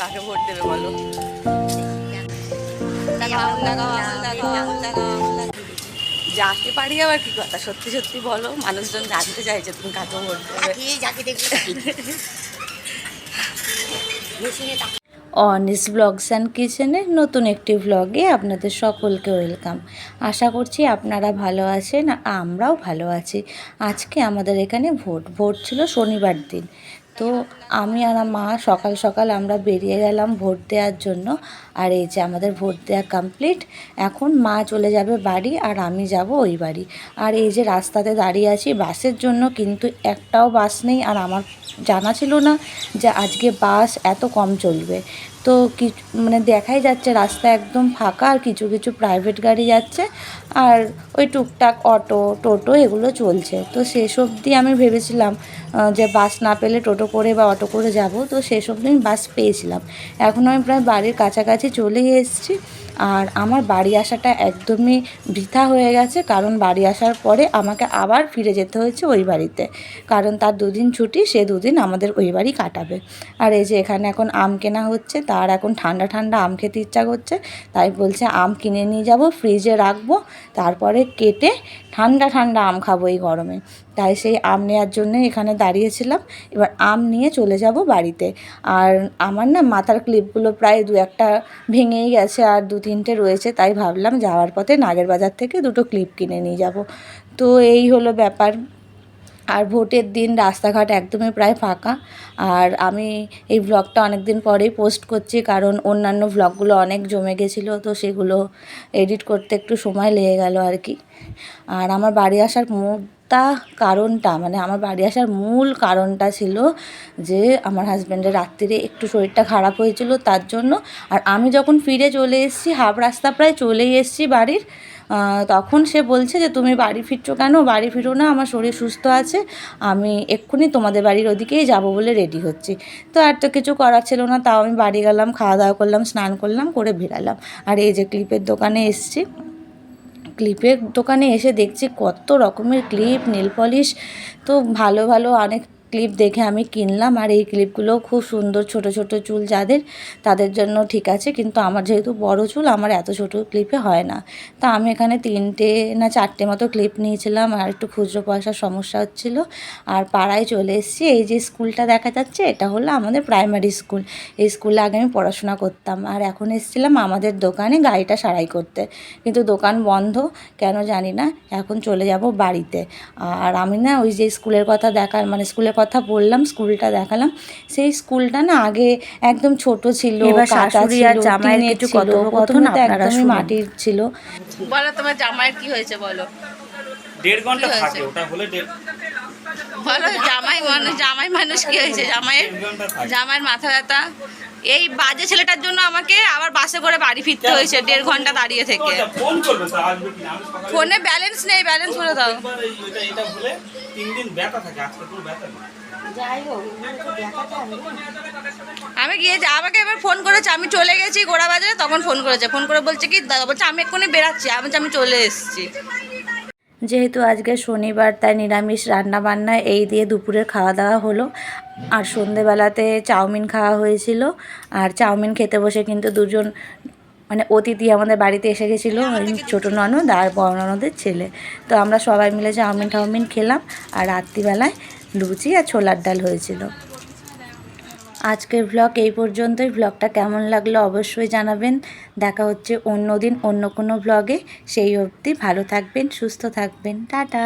কাকে ভোট দেবে বলো। যাকে পারি আবার কি কথা? সত্যি সত্যি বলো, মানুষজন জানতে চাইছে তুমি কাকে ভোট দেবে। যাকে দেখবি অনিস ব্লগস অ্যান্ড কিচেনের নতুন একটি ব্লগে আপনাদের সকলকে ওয়েলকাম। আশা করছি আপনারা ভালো আছেন, আমরাও ভালো আছি। আজকে আমাদের এখানে ভোট ভোট ছিল শনিবার দিন। তো আমি আর মা সকাল সকাল আমরা বেরিয়ে গেলাম ভোট দেওয়ার জন্য। আর এই যে আমাদের ভোট দেওয়া কমপ্লিট এখন মা চলে যাবে বাড়ি আর আমি যাব ওই বাড়ি। আর এই যে রাস্তাতে দাঁড়িয়ে আছি, বাসের জন্য কিন্তু একটাও বাস নেই আর আমার জানা ছিল না যে আজকে বাস এত কম চলবে। তো কি মানে দেখাই যাচ্ছে রাস্তা একদম ফাঁকা আর কিছু কিছু প্রাইভেট গাড়ি যাচ্ছে আর ওই টুকটাক অটো, টোটো এগুলো চলছে। তো সেসব দিয়ে আমি ভেবেছিলাম যে বাস না পেলে টোটো করে বা অটো করে যাব, তো সেসব দিন বাস পেয়েছিলাম। এখন আমি প্রায় বাড়ির কাছাকাছি চলেই এসেছি। আর আমার বাড়ি আসাটা একদমই বৃথা হয়ে গেছে, কারণ বাড়ি আসার পরে আমাকে আবার ফিরে যেতে হয়েছে ওই বাড়িতে। কারণ তার দুদিন ছুটি, সে দুদিন আমাদের ওই বাড়ি কাটাবে। আর এই যে এখানে এখন আম কেনা হচ্ছে, তার এখন ঠান্ডা ঠান্ডা আম খেতে ইচ্ছা করছে, তাই বলছে আম কিনে নিয়ে যাব, ফ্রিজে রাখব, তারপরে কেটে ঠান্ডা ঠান্ডা আম খাব এই গরমে। তাই সেই আম নেওয়ার জন্য এখানে দাঁড়িয়েছিলাম, এবার আম নিয়ে চলে যাব বাড়িতে। আর আমার না মাথার ক্লিপগুলো প্রায় দু একটা ভেঙেই গেছে, আর দু তিনটে রয়েছে, তাই ভাবলাম যাওয়ার পথে নাগের বাজার থেকে দুটো ক্লিপ কিনে নিয়ে যাব। তো এই হলো ব্যাপার। আর ভোটের দিন রাস্তাঘাট একদমই প্রায় ফাঁকা। আর আমি এই ব্লগটা অনেক দিন পরেই পোস্ট করছি, কারণ অন্যান্য ব্লগগুলো অনেক জমে গেছিল, তো সেগুলো এডিট করতে একটু সময় লেগে গেল আর কি। আর আমার বাড়ি আসার মুদ্রা কারণটা মানে আমার বাড়ি আসার মূল কারণটা ছিল যে আমার হাজব্যান্ডের রাত্রিরে একটু শরীরটা খারাপ হয়েছিল, তার জন্য। আর আমি যখন ফিরে চলে এসেছি, হাফ রাস্তা প্রায় চলেই এসেছি বাড়ির তখন সে বলছে যে, তুমি বাড়ি ফিরছো কেন? বাড়ি ফিরো না, আমার শরীর সুস্থ আছে, আমি এক্ষুনি তোমাদের বাড়ির ওদিকেই যাব বলে রেডি হচ্ছি। তো আর তো কিছু করার ছিল না, তাও আমি বাড়ি গেলাম খাওয়া দাওয়া করলাম, স্নান করলাম, করে বেরালাম। আর এই যে ক্লিপের দোকানে এসছি। ক্লিপের দোকানে এসে দেখছি কত রকমের ক্লিপ নেল পলিশ তো ভালো ভালো অনেক ক্লিপ দেখে আমি কিনলাম আর এই ক্লিপগুলো খুব সুন্দর ছোট ছোট চুল যাদের, তাদের জন্য ঠিক আছে। কিন্তু আমার যেহেতু বড় চুল, আমার এত ছোট ক্লিপে হয় না। তা আমি এখানে তিনটে না চারটে মতো ক্লিপ নিয়েছিলাম আর একটু খুচরো পয়সার সমস্যা হচ্ছিল। আর পাড়ায় চলে এসেছি। এই যে স্কুলটা দেখা যাচ্ছে, এটা হলো আমাদের প্রাইমারি স্কুল এই স্কুলে আগে আমি পড়াশোনা করতাম। আর এখন এসেছিলাম আমাদের দোকানে গাড়িটা সারাই করতে। কিন্তু দোকান বন্ধ, কেন জানি না। এখন চলে যাব বাড়িতে। আর আমি না ওই যে স্কুলের কথা দেখার মানে স্কুলের কথা বললাম স্কুলটা দেখালাম। সেই স্কুলটা না আগে একদম ছোট ছিল শাশুড়ি আর ছিল, জামাইয়ের টিনের কিছু ছিল, কথোপকথন তো আপনারা একদমই মাটির ছিল। বলো তোমার জামাইয়ের কি হয়েছে বলো? দেড় ঘণ্টা থাকে ওটা হলে দেড় বলো, জামাই মানুষ জামাই মানুষ কি হয়েছে? জামাইয়ের জামাইয়ের মাথা ব্যথা। এই বাজে ছেলেটার জন্য আমাকে আবার বাসে করে বাড়ি ফিরতে হয়েছে, দেড় ঘণ্টা দাঁড়িয়ে থেকে। ফোন ব্যালেন্স নেই, ব্যালেন্স করে দাও। আমি গিয়েছি আমাকে এবার ফোন করেছে, আমি চলে গেছি গোড়া বাজারে, তখন ফোন করেছে। ফোন করে বলছে কি বলছে, আমি এক্ষুনি বেরাচ্ছি, আমি আমি চলে এসেছি। যেহেতু আজকে শনিবার, তাই নিরামিষ রান্না বান্না এই দিয়ে দুপুরের খাওয়া দাওয়া হলো। আর সন্ধেবেলাতে চাউমিন খাওয়া হয়েছিল। আর চাউমিন খেতে বসে কিন্তু দুজন মানে অতিথি আমাদের বাড়িতে এসে গেছিল ছোটো ননদ আর বড় ননদের ছেলে। তো আমরা সবাই মিলে চাউমিন টাউমিন খেলাম। আর রাত্রিবেলায় লুচি আর ছোলার ডাল হয়েছিল। আজকের ব্লগ এই পর্যন্তই। ব্লগটা কেমন লাগল অবশ্যই জানাবেন। দেখা হচ্ছে অন্য দিন অন্য কোনো ব্লগে সেই অবধি ভালো থাকবেন, সুস্থ থাকবেন। টাটা।